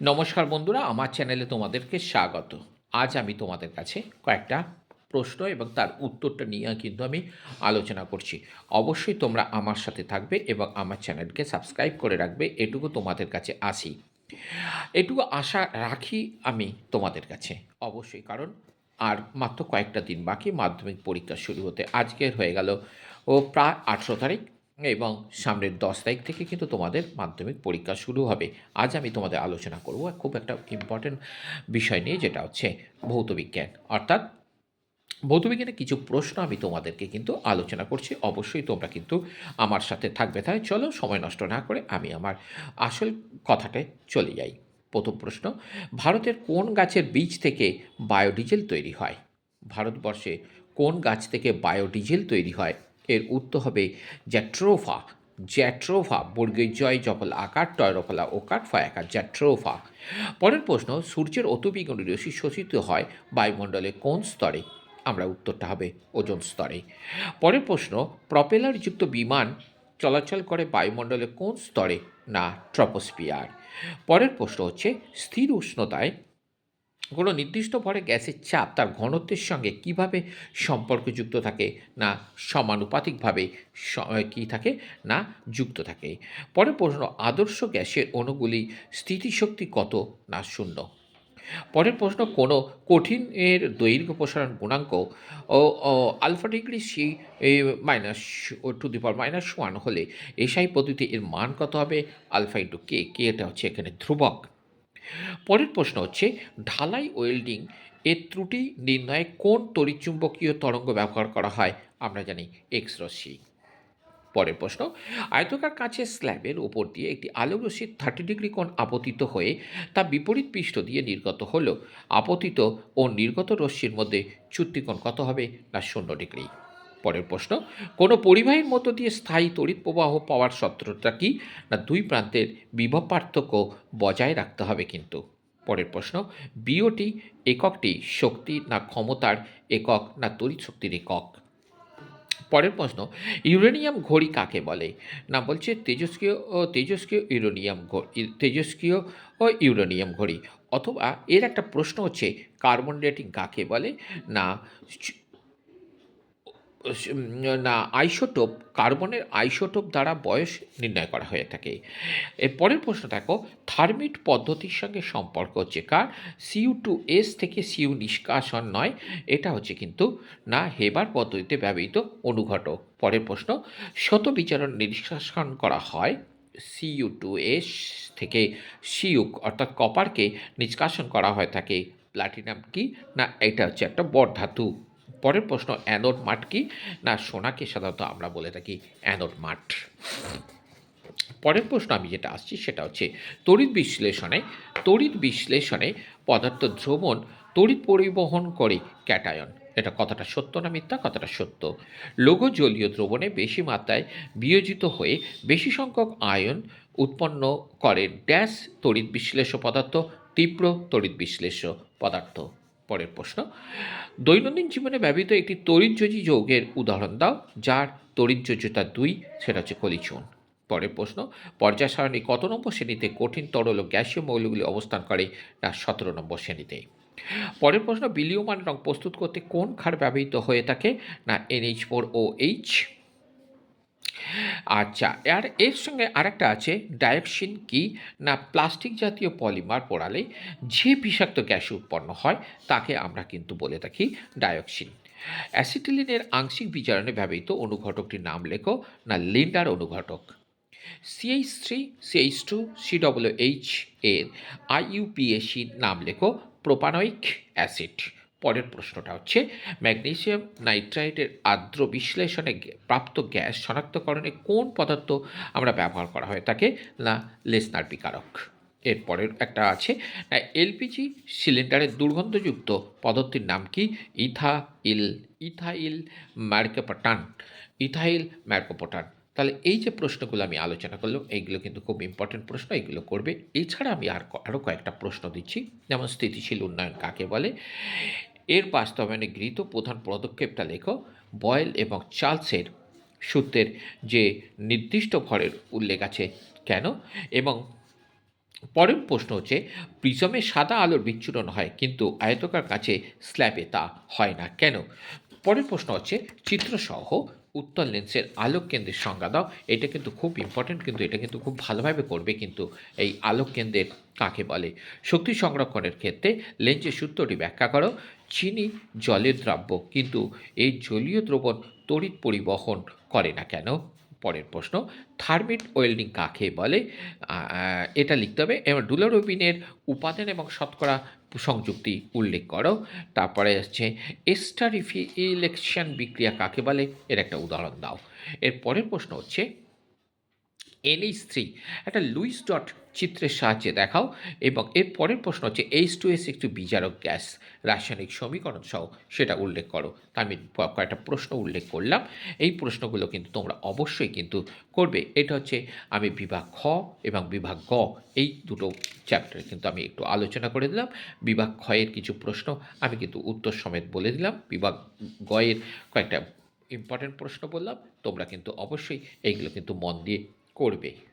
নমস্কার বন্ধুরা, আমার চ্যানেলে তোমাদেরকে স্বাগত। আজ আমি তোমাদের কাছে কয়েকটা প্রশ্ন এবং তার উত্তরটা নিয়ে কিন্তু আমি আলোচনা করছি। অবশ্যই তোমরা আমার সাথে থাকবে এবং আমার চ্যানেলকে সাবস্ক্রাইব করে রাখবে, এটুকু তোমাদের কাছে আসি। এটুকু আশা রাখি আমি তোমাদের কাছে, অবশ্যই। কারণ আর মাত্র কয়েকটা দিন বাকি, মাধ্যমিক পরীক্ষা শুরু হতে আজকের হয়ে গেল, ও প্রায় আঠেরো তারিখ। এবং সামনের দশ তারিখ থেকে কিন্তু তোমাদের মাধ্যমিক পরীক্ষা শুরু হবে। আজ আমি তোমাদের আলোচনা করব খুব একটা ইম্পর্টেন্ট বিষয় নিয়ে, যেটা হচ্ছে ভৌতবিজ্ঞান অর্থাৎ ভৌতবিজ্ঞানের কিছু প্রশ্ন আমি তোমাদেরকে কিন্তু আলোচনা করছি। অবশ্যই তোমরা কিন্তু আমার সাথে থাকবে। তাই চলো, সময় নষ্ট না করে আমি আমার আসল কথাতে চলে যাই। প্রথম প্রশ্ন, ভারতের কোন গাছের বীজ থেকে বায়োডিজেল তৈরি হয়? ভারতবর্ষে কোন গাছ থেকে বায়োডিজেল তৈরি হয়? এর উত্তর হবে জ্যাট্রোফা। জ্যাট্রোফা, বর্গীয় জয় জপল আকার, টয়রফলা ওকার, ফয়াকার জ্যাট্রোফা। পরের প্রশ্ন, সূর্যের অতিবেগুনি রশ্মি শোষিত হয় বায়ুমণ্ডলে কোন স্তরে? আমরা উত্তরটা হবে ওজন স্তরে। পরের প্রশ্ন প্রপেলারযুক্ত বিমান চলাচল করে বায়ুমণ্ডলে কোন স্তরে না ট্রপোস্পিয়ার পরের প্রশ্ন হচ্ছে, স্থির উষ্ণতায় কোনো নির্দিষ্ট ভরে গ্যাসের চাপ তার ঘনত্বের সঙ্গে কীভাবে সম্পর্কযুক্ত থাকে না সমানুপাতিকভাবে কী থাকে না যুক্ত থাকে? পরের প্রশ্ন, আদর্শ গ্যাসের অণুগুলি স্থিতিশক্তি কত না শূন্য? পরের প্রশ্ন, কোনো কঠিনের দৈর্ঘ্য প্রসারণ গুণাঙ্ক ও alpha degree C minus two the power minus one হলে এসআই পদ্ধতি এর মান কত হবে? আলফা ইন্টু কে কে এটা হচ্ছে এখানে ধ্রুবক। পরের প্রশ্ন হচ্ছে, ঢালাই ওয়েল্ডিং এর ত্রুটি নির্ণয়ে কোন তড়িৎচুম্বকীয় তরঙ্গ ব্যবহার করা হয়? আমরা জানি এক্স রশ্মি। পরের প্রশ্ন, আয়তকার কাঁচের স্ল্যাবের ওপর দিয়ে একটি আলোকরশ্মি থার্টি ডিগ্রি কোণ আপতিত হয়ে তা বিপরীত পৃষ্ঠ দিয়ে নির্গত হলো। আপতিত ও নির্গত রশ্মির মধ্যে চুক্তিকোণ কত হবে? না, শূন্য ডিগ্রি। পরের প্রশ্ন, কোনো পরিবাহীর মধ্য দিয়ে স্থায়ী তড়িৎ প্রবাহ পাওয়ার সত্রটা কি? না, দুই প্রান্তের বিভব পার্থক্য বজায় রাখতে হবে কিন্তু। পরের প্রশ্ন, বিওটি এককটি শক্তি না ক্ষমতার একক না তড়িৎ শক্তির একক? পরের প্রশ্ন, ইউরেনিয়াম ঘড়ি কাকে বলে? না, বলছে তেজস্ক্রিয়, ও তেজস্ক্রিয় ইউরেনিয়াম তেজস্ক্রিয় ও ইউরেনিয়াম ঘড়ি। অথবা এর একটা প্রশ্ন হচ্ছে, কার্বন ডেটিং কাকে বলে? না না, আইসোটোপ, কার্বনের আইসোটোপ দ্বারা বয়স নির্ণয় করা হয়ে থাকে। এর পরের প্রশ্ন দেখো, থার্মিট পদ্ধতির সঙ্গে সম্পর্ক হচ্ছে কার? সিউ টু এস থেকে সিউ নিষ্কাশন নয়, এটা হচ্ছে কিন্তু, না, হেবার পদ্ধতিতে ব্যবহৃত অনুঘটক। পরের প্রশ্ন শত বিচারণ নিষ্কাশন করা হয় সিইউ টু এস থেকে সিউক অর্থাৎ কপারকে নিষ্কাশন করা হয়ে থাকে। প্লাটিনাম কি? না, এটা হচ্ছে একটা বরধাতু। পরের প্রশ্ন, অ্যানোড মাঠ কি? না, সোনাকে সাধারণত আমরা বলে থাকি অ্যানোড মাঠ। পরের প্রশ্ন আমি যেটা আসছি সেটা হচ্ছে, তড়িৎ বিশ্লেষণে তড়িৎ বিশ্লেষণে পদার্থ দ্রবণ তড়িৎ পরিবহন করে ক্যাটায়ন। এটা কথাটা সত্য না মিথ্যা? কথাটা সত্য। লঘু জলীয় দ্রবণে বেশি মাত্রায় বিয়োজিত হয়ে বেশি সংখ্যক আয়ন উৎপন্ন করে ড্যাশ তড়িৎ বিশ্লেষ্য পদার্থ, তীব্র তড়িৎ বিশ্লেষ্য পদার্থ। পরের প্রশ্ন। দৈনন্দিন জীবনে ব্যবহৃত একটি তড়িৎযোজী যৌগের উদাহরণ দাও, যার তড়িৎযোজ্যতা দুই, সেটা হচ্ছে কলিচুন। পরের প্রশ্ন, পর্যায় সারণী কত নম্বর শ্রেণীতে কঠিন তরল ও গ্যাসীয় মৌলগুলি অবস্থান করে না সতেরো নম্বর শ্রেণীতে? পরের প্রশ্ন, বিলিয়মান রং প্রস্তুত করতে কোন ক্ষার ব্যবহৃত হয়ে থাকে না এনএইচ ফোর ও এইচ আচ্ছা আর এর সঙ্গে আরেকটা আছে ডায়োক্সিন কি? না, প্লাস্টিক জাতীয় পলিমার পোড়ালে যে বিষাক্ত গ্যাস উৎপন্ন হয়, তাকে আমরা কিন্তু বলে থাকি ডায়োক্সিন অ্যাসিটিলিনের আংশিক বিচারণে ব্যবহৃত অনুঘটকটির নাম লেখো, না, লিন্ডার অনুঘটক। CH three CH two C W H এর আইইউপিএসি নাম লেখো, প্রোপানয়িক অ্যাসিড। পরের প্রশ্নটা হচ্ছে, ম্যাগনেসিয়াম নাইট্রাইটের আর্দ্র বিশ্লেষণে প্রাপ্ত গ্যাস শনাক্তকরণে কোন পদার্থ আমরা ব্যবহার করা হয়? তাকে না লেসনার বিকারক। এরপরের একটা আছে এলপিজি সিলিন্ডারের দুর্গন্ধযুক্ত পদ্ধতির নাম কি? Ethyl ethyl mercaptan. Ethyl mercaptan. তাহলে এই যে প্রশ্নগুলো আমি আলোচনা করলাম, এইগুলো কিন্তু খুব ইম্পর্টেন্ট প্রশ্ন, এইগুলো করবে। এছাড়া আমি আর আরও কয়েকটা প্রশ্ন দিচ্ছি। যেমন স্থিতিশীল উন্নয়ন কাকে বলে? এর বাস্তবায়নে গৃহীত প্রধান পদক্ষেপটা লেখো, বয়েল এবং চার্লসের সূত্রের যে নির্দিষ্ট ভরের উল্লেখ আছে। কেন? এবং পরের প্রশ্ন হচ্ছে, প্রিজমে সাদা আলোর বিচ্ছুরণ হয়, কিন্তু আয়তকার কাছে স্ল্যাবে তা হয় না। কেন? পরের প্রশ্ন হচ্ছে, চিত্রসহ উত্তল লেন্সের আলোক কেন্দ্রের সংজ্ঞা দাও। এটা কিন্তু খুব ইম্পর্টেন্ট কিন্তু এটা কিন্তু খুব ভালোভাবে করবে কিন্তু এই আলোক কেন্দ্রের কাকে বলে? শক্তি সংরক্ষণের ক্ষেত্রে লেন্সের সূত্রটি ব্যাখ্যা করো। চিনি জলের দ্রব্য। কিন্তু এই জলীয় দ্রবণ তড়িৎ পরিবহন করে না কেন? পরের প্রশ্ন, থার্মিট ওয়েল্ডিং কাকে বলে এটা লিখতে হবে এবার ডুলোরোবিনের উপাদান এবং শতকরা সংযুক্তি উল্লেখ করো। তারপরে হচ্ছে এস্টারিফি ইলেকশন বিক্রিয়া কাকে বলে? এর একটা উদাহরণ দাও। এর পরের প্রশ্ন হচ্ছে এনএইচ থ্রি একটা লুইস ডট চিত্রের সাহায্যে দেখাও এবং এর পরের প্রশ্ন হচ্ছে এইচ টু এস একটি বিজারক গ্যাস, রাসায়নিক সমীকরণ সহ, সেটা উল্লেখ করো। তা আমি কয়েকটা প্রশ্ন উল্লেখ করলাম। এই প্রশ্নগুলো কিন্তু তোমরা অবশ্যই কিন্তু করবে। এটা হচ্ছে আমি বিভাগ খ এবং বিভাগ গ, এই দুটো চ্যাপ্টারে কিন্তু আমি একটু আলোচনা করে দিলাম। বিভাগ ক্ষয়ের কিছু প্রশ্ন আমি কিন্তু উত্তর সমেত বলে দিলাম। বিভাগ গয়ের কয়েকটা ইম্পর্টেন্ট প্রশ্ন বললাম। তোমরা কিন্তু অবশ্যই এইগুলো কিন্তু মন দিয়ে করবে